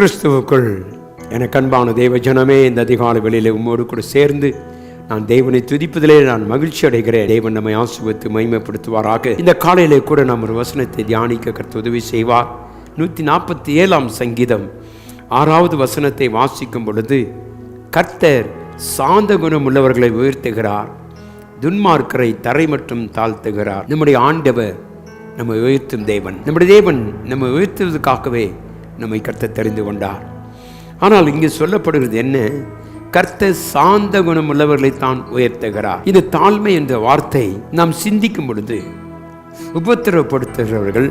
கிறிஸ்துவுக்குள் எனக்கு அன்பான தெய்வ ஜனமே இந்த அதிகாலை வெளியில் உம்மோடு கூட சேர்ந்து நான் தேவனை துதிப்பதிலே நான் மகிழ்ச்சி அடைகிறேன். தேவன் நம்மை ஆசுவத்து மகிமைப்படுத்துவாராக. இந்த காலையிலே கூட நாம் ஒரு வசனத்தை தியானிக்க கருத்து உதவி செய்வார். நூற்றி நாற்பத்தி ஏழாம் சங்கீதம் ஆறாவது வசனத்தை வாசிக்கும் பொழுது கர்த்தர் சாந்த குணம் உள்ளவர்களை உயர்த்துகிறார். துன்மார்க்கரை தரை மற்றும் தாழ்த்துகிறார். நம்முடைய ஆண்டவர் நம்மை உயர்த்தும் தேவன். நம்முடைய தேவன் நம்ம உயர்த்துவதற்காகவே நம்மை கர்த்த தெரிந்து கொண்டார். ஆனால் இங்கே சொல்லப்படுகிறது என்ன? கர்த்தர் சாந்த குணம் உள்ளவர்களை தான் உயர்த்துகிறார். இந்த தாழ்மை என்ற வார்த்தை நாம் சிந்திக்கும் பொழுது உபத்திரவப்படுத்துகிறவர்கள்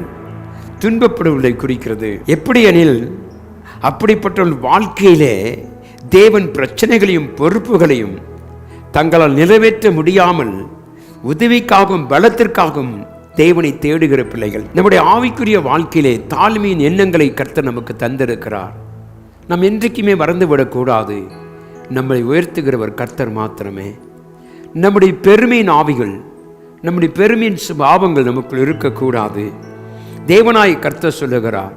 துன்பப்படுவதை குறிக்கிறது. எப்படி எனில் அப்படிப்பட்ட வாழ்க்கையிலே தேவன் பிரச்சனைகளையும் பொறுப்புகளையும் தங்களால் நிறைவேற்ற முடியாமல் உதவிக்காகவும் பலத்திற்காகவும் தேவனை தேடுகிற பிள்ளைகள். நம்முடைய ஆவிக்குரிய வாழ்க்கையிலே தாழ்மையின் எண்ணங்களை கர்த்தர் நமக்கு தந்திருக்கிறார். நாம் என்றைக்குமே மறந்துவிடக்கூடாது நம்மை உயர்த்துகிறவர் கர்த்தர் மாத்திரமே. நம்முடைய பெருமையின் ஆவிகள் நம்முடைய பெருமையின் சுபாவங்கள் நமக்குள் இருக்கக்கூடாது தேவனாய் கர்த்தர் சொல்லுகிறார்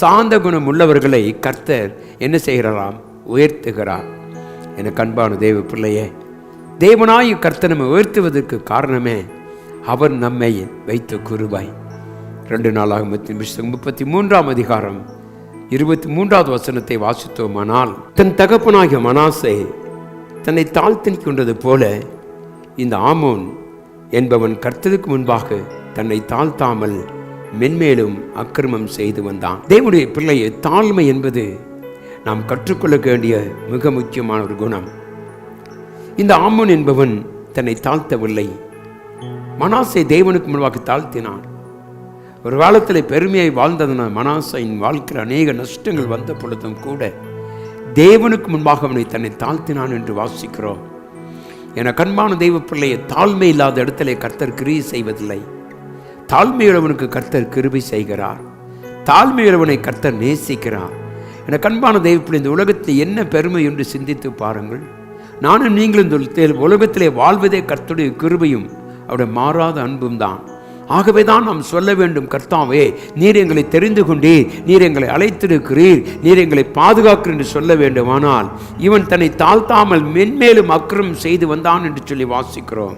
சாந்த குணம் உள்ளவர்களை கர்த்தர் என்ன செய்கிறாராம்? உயர்த்துகிறார். எனக்கு அன்பான தேவ பிள்ளையே தேவனாய் கர்த்தர் நம்ம உயர்த்துவதற்கு காரணமே அவர் நம்மை வைத்த குருவாய். ரெண்டு நாளாக முப்பத்தி மூன்றாம் அதிகாரம் இருபத்தி மூன்றாவது வசனத்தை வாசித்தோமானால் தன் தகப்பனாகிய மனாசை தன்னை தாழ்த்தினி கொண்டது போல இந்த ஆமோன் என்பவன் கர்த்ததுக்கு முன்பாக தன்னை தாழ்த்தாமல் மென்மேலும் அக்கிரமம் செய்து வந்தான். தேவனுடைய பிள்ளையை தாழ்மை என்பது நாம் கற்றுக்கொள்ள வேண்டிய மிக முக்கியமான ஒரு குணம். இந்த ஆமோன் என்பவன் தன்னை தாழ்த்தவில்லை மனாசை தேவனுக்கு முன்பாக தாழ்த்தினான். ஒரு காலத்தில் பெருமையை வாழ்ந்ததனால் மனாசையின் வாழ்க்கையில் அநேக நஷ்டங்கள் வந்த பொழுதும் கூட தேவனுக்கு முன்பாக அவனை தன்னை தாழ்த்தினான் என்று வாசிக்கிறோம். என கண்பான தெய்வ பிள்ளையை தாழ்மை இல்லாத இடத்துல கர்த்தர் கிரியை செய்வதில்லை. தாழ்மையுள்ளவனுக்கு கர்த்தர் கிருபி செய்கிறார். தாழ்மையுள்ளவனை கர்த்தர் நேசிக்கிறார். என கண்பான தெய்வ பிள்ளை இந்த உலகத்தில் என்ன பெருமை என்று சிந்தித்து பாருங்கள். நானும் நீங்களும் உலகத்திலே வாழ்வதே கர்த்தருடைய கிருபையும். அவருடைய மாறாத அன்பும் தான். ஆகவே தான் நாம் சொல்ல வேண்டும் கர்த்தாவே நீர் எங்களை தெரிந்து கொண்டீர் நீர் எங்களை அழைத்திருக்கிறீர் நீர் எங்களை பாதுகாக்கிறீர் என்று சொல்ல வேண்டுமானால் இவன் தன்னை தாழ்த்தாமல் மென்மேலும் அக்கிரம் செய்து வந்தான் என்று சொல்லி வாசிக்கிறோம்.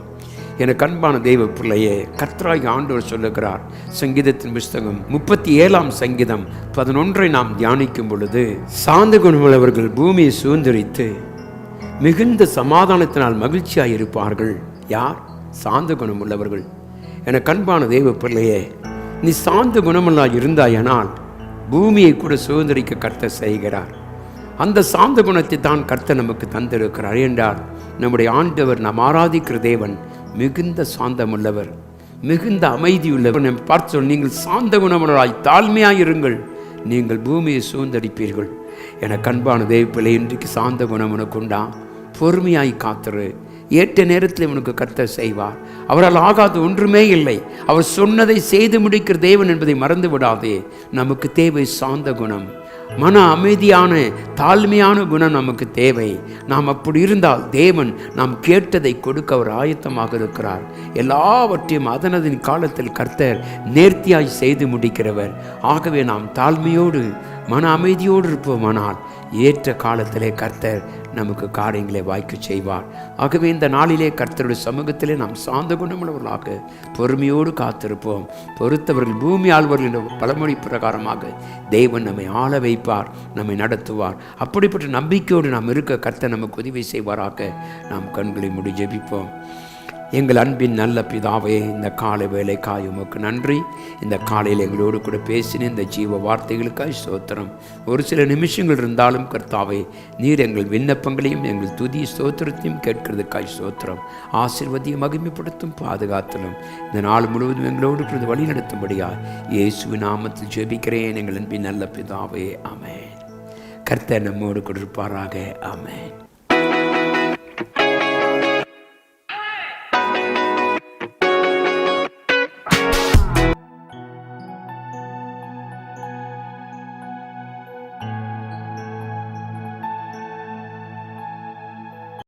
எனக்கு அன்பான தெய்வ பிள்ளையே கர்த்தராகி ஆண்டவர் சொல்லுகிறார் சங்கீதத்தின் புஸ்தகம் முப்பத்தி ஏழாம் சங்கீதம் பதினொன்றை நாம் தியானிக்கும் பொழுது சாந்த குணமுள்ளவர்கள் பூமியை சுதந்திரித்து மிகுந்த சமாதானத்தினால் மகிழ்ச்சியாக இருப்பார்கள் யார்? சாந்த குணம் உள்ளவர்கள். என கண்பான தெய்வ பிள்ளையே நீ சாந்த குணமெல்லாம் இருந்தாயனால் பூமியை கூட சுதந்திரிக்க கர்த்த செய்கிறார். அந்த சாந்த குணத்தை தான் கர்த்த நமக்கு தந்திருக்கிறார் என்றால் நம்முடைய ஆண்டவர் நாம் ஆராதிக்கிற தேவன் மிகுந்த சாந்தமுள்ளவர் மிகுந்த அமைதியுள்ளவர். நம் பார்த்து சொல், நீங்கள் சாந்த குணமுள்ளவராய் தாழ்மையாக இருங்கள் நீங்கள் பூமியை சுதந்திரிப்பீர்கள். என கண்பான தேவப்பிள்ளை இன்றைக்கு சாந்த குணம் உனக்குண்டா பொறுமையாய் காத்துரு ஏற்ற நேரத்தில் இவனுக்கு கர்த்தர் செய்வார். அவரால் ஆகாது ஒன்றுமே இல்லை. அவர் சொன்னதை செய்து முடிக்கிற தேவன் என்பதை மறந்து விடாதே. நமக்கு தேவை சாந்த குணம். மன அமைதியான தாழ்மையான குணம் நமக்கு தேவை. நாம் அப்படி இருந்தால் தேவன் நாம் கேட்டதை கொடுக்க அவர் ஆயத்தமாக இருக்கிறார். எல்லாவற்றையும் அதனதின் காலத்தில் கர்த்தர் நேர்த்தியாய் செய்து முடிக்கிறவர். ஆகவே நாம் தாழ்மையோடு மன அமைதியோடு இருப்போமானால் ஏற்ற காலத்திலே கர்த்தர் நமக்கு காரியங்களை வாய்க்க செய்வார். ஆகவே இந்த நாளிலே கர்த்தருடைய சமூகத்திலே நாம் சார்ந்த குணமுள்ளவர்களாக பொறுமையோடு காத்திருப்போம். பொறுத்தவர்கள் பூமி ஆழ்வர்கள் என்ற பழமொழி பிரகாரமாக தெய்வன் நம்மை ஆள வைப்பார் நம்மை நடத்துவார். அப்படிப்பட்ட நம்பிக்கையோடு நாம் இருக்க கர்த்தர் நமக்கு உதவி செய்வாராக. நாம் கண்களை முடி ஜெபிப்போம். எங்கள் அன்பின் நல்ல பிதாவே இந்த காலை வேலைக்காய் உமக்கு நன்றி. இந்த காலையில் எங்களோடு கூட பேசின இந்த ஜீவ வார்த்தைகளுக்காய் ஸ்தோத்திரம். ஒரு சில நிமிஷங்கள் இருந்தாலும் கர்த்தாவே நீர் எங்கள் விண்ணப்பங்களையும் எங்கள் துதி ஸ்தோத்திரத்தையும் கேட்கிறதுக்காய் ஸ்தோத்திரம். ஆசிர்வதியை மகிமைப்படுத்தும் பாதுகாத்தலும். இந்த நாள் முழுவதும் எங்களோடு கூட வழி நடத்தும்படியா இயேசு நாமத்தில் ஜெபிக்கிறேன். எங்கள் அன்பின் நல்ல பிதாவே அமேன் கர்த்தர் நம்மோடு கொடுப்பாராக அமேன்